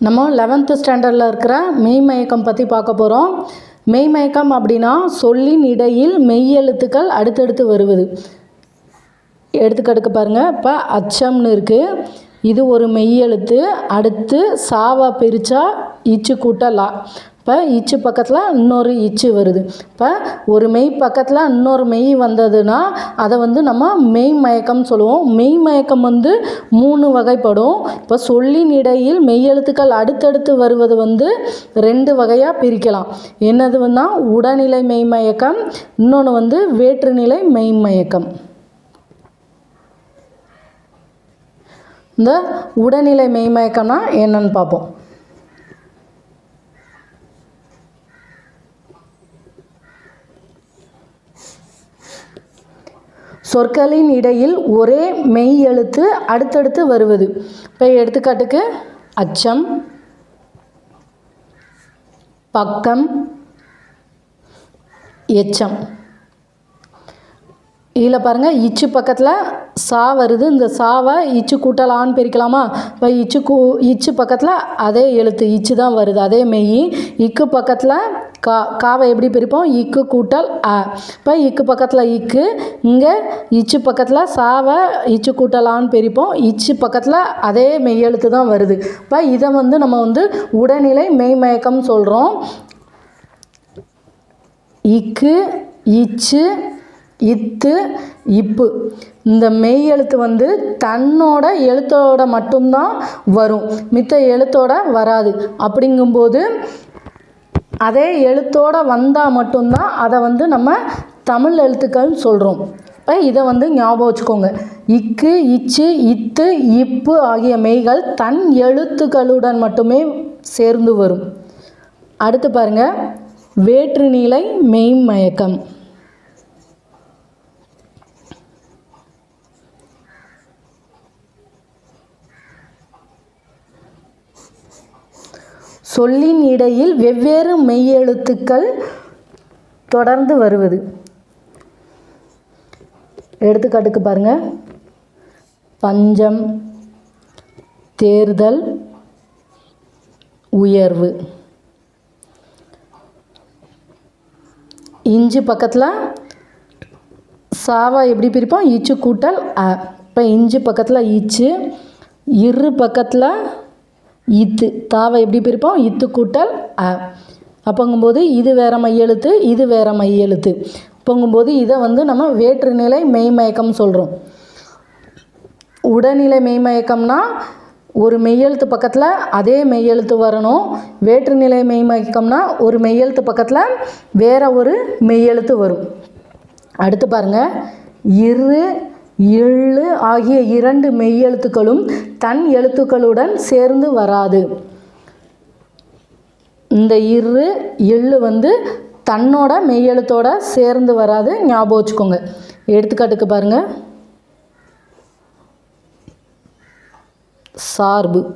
நம்ம லெவன்த்து ஸ்டாண்டர்டில் இருக்கிற மெய்மயக்கம் பற்றி பார்க்க போகிறோம் மெய்மயக்கம் அப்படின்னா சொல்லின் இடையில் மெய்யெழுத்துக்கள் அடுத்தடுத்து வருவது. எடுத்துக்கடுக்க பாருங்கள் இப்போ அச்சம்னு இருக்குது இது ஒரு மெய்யெழுத்து அடுத்து சாவா பிரித்தா இச்சு கூட்டல் லா இப்போ இச்சு பக்கத்தில் இன்னொரு இச்சு வருது. இப்போ ஒரு மெய் பக்கத்தில் இன்னொரு மெய் வந்ததுன்னா அதை வந்து நம்ம மெய் மயக்கம் சொல்லுவோம். மெய் மயக்கம் வந்து மூணு வகைப்படும். இப்போ சொல்லின் இடையில் மெய்யெழுத்துக்கள் அடுத்தடுத்து வருவது வந்து ரெண்டு வகையாக பிரிக்கலாம். என்னதுன்னா உடனிலை மெய்மயக்கம் இன்னொன்று வந்து வேற்றுநிலை மெய்மயக்கம் இந்த உடல்நிலை மெய்மயக்கம்னா என்னன்னு பார்ப்போம். சொற்களின் இடையில் ஒரே மெய் எழுத்து அடுத்தடுத்து வருவது. இப்போ எடுத்துக்காட்டுக்கு அச்சம் பக்கம் எச்சம். இதில் பாருங்கள் இச்சு பக்கத்தில் சா வருது. இந்த சாவை இச்சு கூட்டலான்னு பிரிக்கலாமா? இப்போ இச்சு கூ இச்சு பக்கத்தில் அதே எழுத்து இச்சு தான் வருது. அதே மெய் இக்கு பக்கத்தில் கா காவை எப்படி பிரிப்போம்? இக்கு கூட்டல் அ. இப்போ இக்கு பக்கத்தில் இக்கு இங்கே இச்சு பக்கத்தில் சாவை இச்சு கூட்டலான்னு பிரிப்போம். இச்சு பக்கத்தில் அதே மெய் எழுத்து தான் வருது. இப்போ இதை வந்து நம்ம வந்து உடல்நிலை மெய்மயக்கம் சொல்கிறோம் இக்கு இச்சு இத்து இப்பு. இந்த மெய் எழுத்து வந்து தன்னோட எழுத்தோட மட்டும்தான் வரும். மித்த எழுத்தோட வராது. அப்படிங்கும்போது அதே எழுத்தோட வந்தால் மட்டும்தான் அதை வந்து நம்ம தமிழ் எழுத்துக்கள்னு சொல்கிறோம் இப்போ இதை வந்து ஞாபகம் வச்சுக்கோங்க. இக்கு இச்சு இத்து இப்பு ஆகிய மெய்கள் தன் எழுத்துக்களுடன் மட்டுமே சேர்ந்து வரும். அடுத்து பாருங்கள் வேற்றுநிலை மெய்மயக்கம். சொல்லின் இடையில் வெவ்வேறு மெய்யெழுத்துக்கள் தொடர்ந்து வருவது. எடுத்துக்காட்டுக்கு பாருங்க. பஞ்சம் தேர்தல் உயர்வு. இஞ்சு பக்கத்தில் சாவா எப்படி பிரிப்போம்? இச்சு கூட்டல் அ. இப்போ இஞ்சு பக்கத்தில் இச்சு இரு பக்கத்தில் இத்து தாவை எப்படி பிரிப்போம்? இத்து கூட்டல் அ. அப்போங்கும்போது இது வேற மையெழுத்து இது வேற மையெழுத்து அப்போங்கும்போது இதை வந்து நம்ம வேற்றுநிலை மெய்மயக்கம் சொல்கிறோம் உடல்நிலை மெய்மயக்கம்னா ஒரு மெய்யெழுத்து பக்கத்தில் அதே மெய்யெழுத்து வரணும். வேற்றுநிலை மெய்மயக்கம்னா ஒரு மெய்யெழுத்து பக்கத்தில் வேற ஒரு மெய்யெழுத்து வரும். அடுத்து பாருங்க. இரு எள்ளு ஆகிய இரண்டு மெய்யெழுத்துக்களும் தன் எழுத்துக்களுடன் சேர்ந்து வராது. இந்த இரு எள்ளு வந்து தன்னோட மெய்யெழுத்தோட சேர்ந்து வராது. ஞாபகம் வச்சுக்கோங்க. எடுத்துக்காட்டுக்கு பாருங்கள் சார்பு.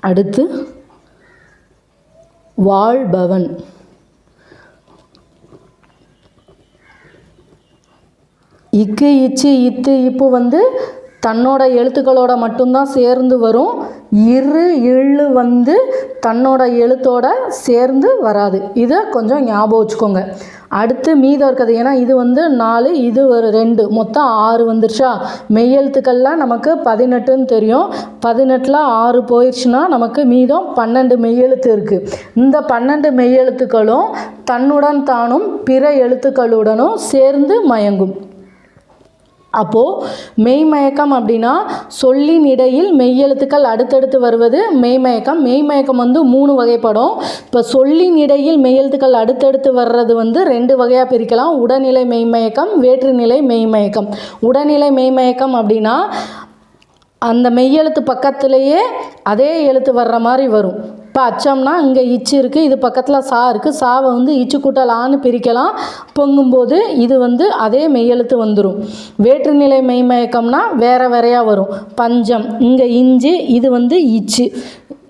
அடுத்து வாழ்பவன். இக்கு இச்சு இத்து இப்போ வந்து தன்னோட எழுத்துக்களோட மட்டும்தான் சேர்ந்து வரும். இரு இழு வந்து தன்னோட எழுத்தோட சேர்ந்து வராது. இதை கொஞ்சம் ஞாபகம் வச்சுக்கோங்க. அடுத்து மீதம் இருக்கிறது ஏன்னா இது வந்து நாலு இது ஒரு ரெண்டு. மொத்தம் ஆறு வந்துருச்சா? மெய்யெழுத்துக்கள்லாம் நமக்கு பதினெட்டுன்னு தெரியும். பதினெட்டில் ஆறு போயிடுச்சுன்னா நமக்கு மீதம் பன்னெண்டு மெய்யெழுத்து இருக்குது இந்த பன்னெண்டு மெய்யெழுத்துக்களும் தன்னுடன் தானும் பிற எழுத்துக்களுடனும் சேர்ந்து மயங்கும். அப்போது மெய்மயக்கம் அப்படின்னா சொல்லின் இடையில் மெய்யெழுத்துக்கள் அடுத்தடுத்து வருவது மெய்மயக்கம். மெய்மயக்கம் வந்து மூணு வகைப்படும். இப்போ சொல்லின் இடையில் மெய்யெழுத்துக்கள் அடுத்தடுத்து வர்றது வந்து ரெண்டு வகையாக பிரிக்கலாம். உடல்நிலை மெய்மயக்கம் வேற்றுநிலை மெய்மயக்கம். உடல்நிலை மெய்மயக்கம் அப்படின்னா அந்த மெய்யெழுத்து பக்கத்துலேயே அதே எழுத்து வர்ற மாதிரி வரும். இப்போ அச்சம்னா இங்கே இச்சு இருக்குது இது பக்கத்தில் சா இருக்குது சாவை வந்து இச்சு கூட்டலான்னு பிரிக்கலாம். பொங்கும்போது இது வந்து அதே மெய்யெழுத்து வந்துடும் வேற்றுநிலை மெய்மயக்கம்னா வேற வேறையாக வரும். பஞ்சம் இங்கே இஞ்சி இது வந்து இச்சு.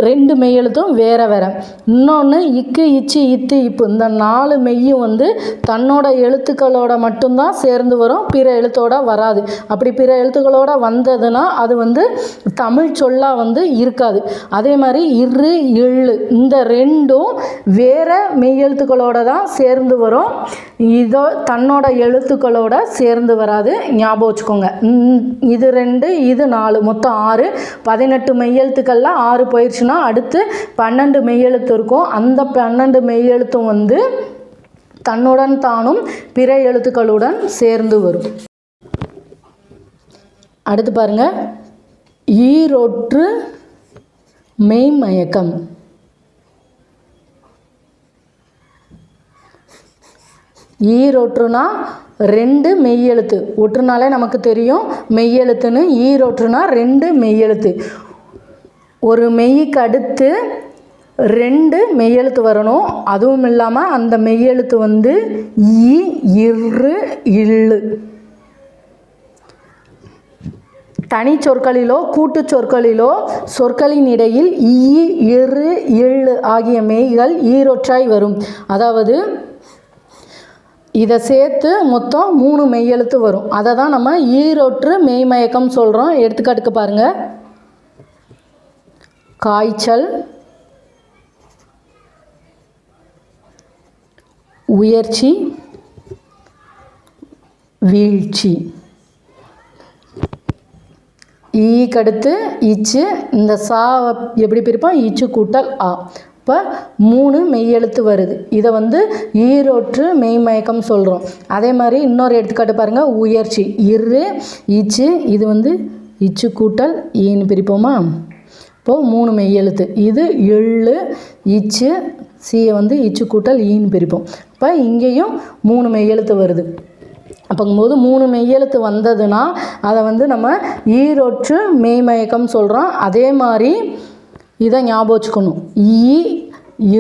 ரெண்டு மெய்யெழுத்தும் வேற வேற. இன்னொன்று இக்கு இச்சு இத்து இப்பு. இந்த நாலு மெய்யும் வந்து தன்னோட எழுத்துக்களோட மட்டும்தான் சேர்ந்து வரும் பிற எழுத்தோட வராது. அப்படி பிற எழுத்துக்களோட வந்ததுன்னா அது வந்து தமிழ் சொல்லாக வந்து இருக்காது. அதே மாதிரி இரு இள்ளு இந்த ரெண்டும் வேற மெய்யெழுத்துக்களோட தான் சேர்ந்து வரும். இதோ தன்னோட எழுத்துக்களோட சேர்ந்து வராது. ஞாபகம் வச்சுக்கோங்க. இது ரெண்டு இது நாலு மொத்தம் ஆறு. பதினெட்டு மெய்யெழுத்துக்களில் ஆறு போயிடுச்சுன்னா அடுத்து பன்னெண்டு மெய்யெழுத்து இருக்கும். அந்த பன்னெண்டு மெய்யெழுத்தும் வந்து தன்னுடன் தானும் பிற எழுத்துக்களுடன் சேர்ந்து வரும். அடுத்து பாருங்க. ஈரொற்று மெய்மயக்கம். ஈரொற்றுனா ரெண்டு மெய்யெழுத்து. ஒற்றுனாலே நமக்கு தெரியும். மெய்யெழுத்துன்னு ஈரொற்றுனா ரெண்டு மெய்யெழுத்து. ஒரு மெய்க்கு அடுத்து ரெண்டு மெய்யெழுத்து வரணும். அதுவும் இல்லாமல் அந்த மெய்யெழுத்து வந்து ஈ இரு இல்லு. தனி சொற்களிலோ கூட்டுச் சொற்களிலோ சொற்களின் இடையில் ஈ இரு இள்ளு ஆகிய மெய்கள் ஈரொற்றாய் வரும். அதாவது இதை சேர்த்து மொத்தம் மூணு மெய்யெழுத்து வரும். அதை தான் நம்ம ஈரொற்று மெய்மயக்கம் சொல்கிறோம் எடுத்துக்காட்டுக்கு பாருங்கள் காய்ச்சல் உயர்ச்சி வீழ்ச்சி. ஈக்கு அடுத்து இந்த சா எப்படி பிரிப்போம்? ஈச்சு கூட்டல் ஆ. இப்போ மூணு மெய்யெழுத்து வருது. இதை வந்து ஈரோற்று மெய்மயக்கம் சொல்கிறோம் அதே மாதிரி இன்னொரு எடுத்துக்காட்டு பாருங்கள் உயர்ச்சி. இரு ஈச்சு இது வந்து இச்சு கூட்டல் ஈன்னு பிரிப்போமா? இப்போது மூணு மெய்யெழுத்து இது எள்ளு இச்சு சீயை வந்து இச்சு கூட்டல் ஈன்னு பிரிப்போம். இப்போ இங்கேயும் மூணு மெய்யெழுத்து வருது. அப்போங்கும்போது மூணு மெய்யெழுத்து வந்ததுன்னா அதை வந்து நம்ம ஈரொற்று மெய்மயக்கம் சொல்கிறோம் அதே மாதிரி இதை ஞாபகம் வச்சுக்கணும். ஈ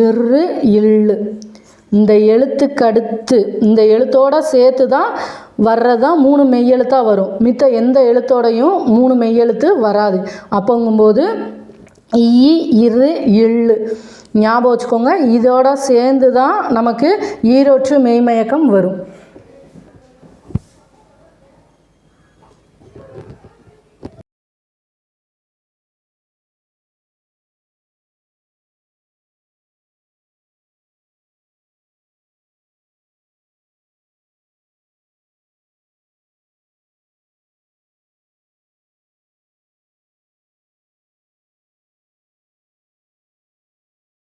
இரு இல்லு இந்த எழுத்துக்கு அடுத்து இந்த எழுத்தோட சேர்த்து தான் வர்றதான் மூணு மெய்யெழுத்தாக வரும். மித்த எந்த எழுத்தோடையும் மூணு மெய்யெழுத்து வராது. அப்போங்கும்போது ஈ இரு எள்ளு. ஞாபகம் வச்சுக்கோங்க இதோட சேர்ந்து தான் நமக்கு ஈரொற்று மெய்மயக்கம் வரும்.